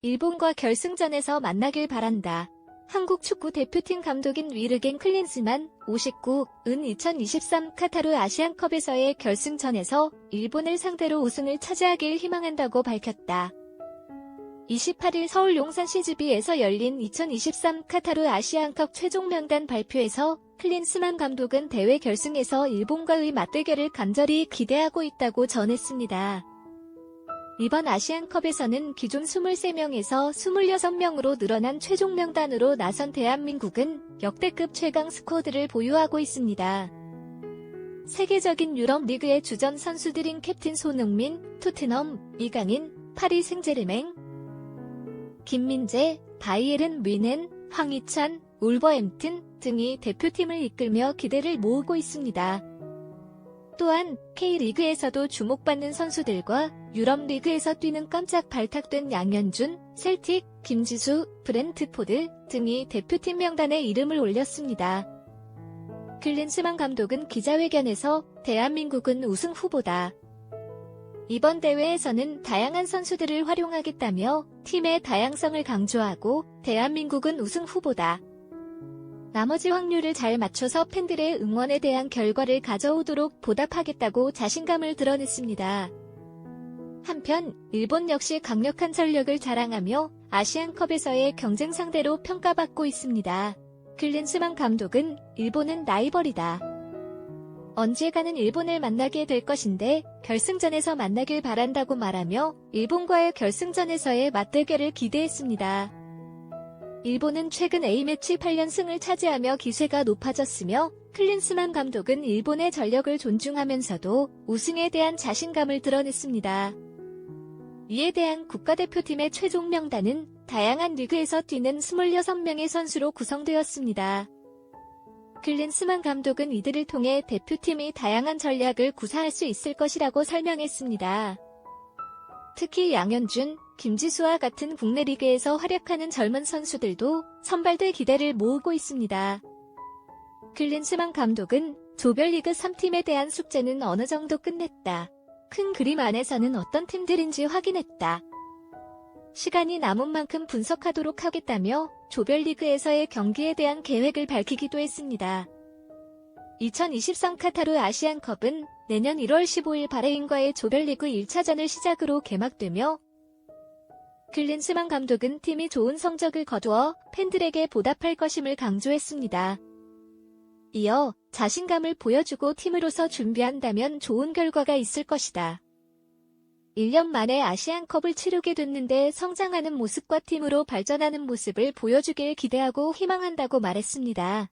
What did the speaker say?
일본과 결승전에서 만나길 바란다. 한국 축구 대표팀 감독인 위르겐 클린스만 59은 2023 카타르 아시안컵에서의 결승전에서 일본을 상대로 우승을 차지하길 희망한다고 밝혔다. 28일 서울 용산 CGV에서 열린 2023 카타르 아시안컵 최종 명단 발표에서 클린스만 감독은 대회 결승에서 일본과의 맞대결을 간절히 기대하고 있다고 전했습니다. 이번 아시안컵에서는 기존 23명에서 26명으로 늘어난 최종 명단으로 나선 대한민국은 역대급 최강 스쿼드를 보유하고 있습니다. 세계적인 유럽 리그의 주전 선수들인 캡틴 손흥민, 토트넘, 이강인, 파리 생제르맹, 김민재, 바이에른 뮤넨, 황희찬, 울버햄튼 등이 대표팀을 이끌며 기대를 모으고 있습니다. 또한 K리그에서도 주목받는 선수들과 유럽 리그에서 뛰는 깜짝 발탁된 양현준, 셀틱, 김지수, 브렌트포드 등이 대표팀 명단에 이름을 올렸습니다. 클린스만 감독은 기자회견에서 대한민국은 우승 후보다. 이번 대회에서는 다양한 선수들을 활용하겠다며 팀의 다양성을 강조하고 대한민국은 우승 후보다. 나머지 확률을 잘 맞춰서 팬들의 응원에 대한 결과를 가져오도록 보답하겠다고 자신감을 드러냈습니다. 한편 일본 역시 강력한 전력을 자랑하며 아시안컵에서의 경쟁 상대로 평가받고 있습니다. 클린스만 감독은 일본은 라이벌이다. 언제 가는 일본을 만나게 될 것인데 결승전에서 만나길 바란다고 말하며 일본과의 결승전에서의 맞대결을 기대했습니다. 일본은 최근 A매치 8연승을 차지하며 기세가 높아졌으며 클린스만 감독은 일본의 전력을 존중하면서도 우승에 대한 자신감을 드러냈습니다. 이에 대한 국가대표팀의 최종 명단은 다양한 리그에서 뛰는 26명의 선수로 구성되었습니다. 클린스만 감독은 이들을 통해 대표팀이 다양한 전략을 구사할 수 있을 것이라고 설명했습니다. 특히 양현준, 김지수와 같은 국내 리그에서 활약하는 젊은 선수들도 선발대 기대를 모으고 있습니다. 클린스만 감독은 조별리그 3팀에 대한 숙제는 어느 정도 끝냈다. 큰 그림 안에서는 어떤 팀들인지 확인했다. 시간이 남은 만큼 분석하도록 하겠다며 조별리그에서의 경기에 대한 계획을 밝히기도 했습니다. 2023 카타르 아시안컵은 내년 1월 15일 바레인과의 조별리그 1차전을 시작으로 개막되며 클린스만 감독은 팀이 좋은 성적을 거두어 팬들에게 보답할 것임을 강조했습니다. 이어 자신감을 보여주고 팀으로서 준비한다면 좋은 결과가 있을 것이다. 1년 만에 아시안컵을 치르게 됐는데 성장하는 모습과 팀으로 발전하는 모습을 보여주길 기대하고 희망한다고 말했습니다.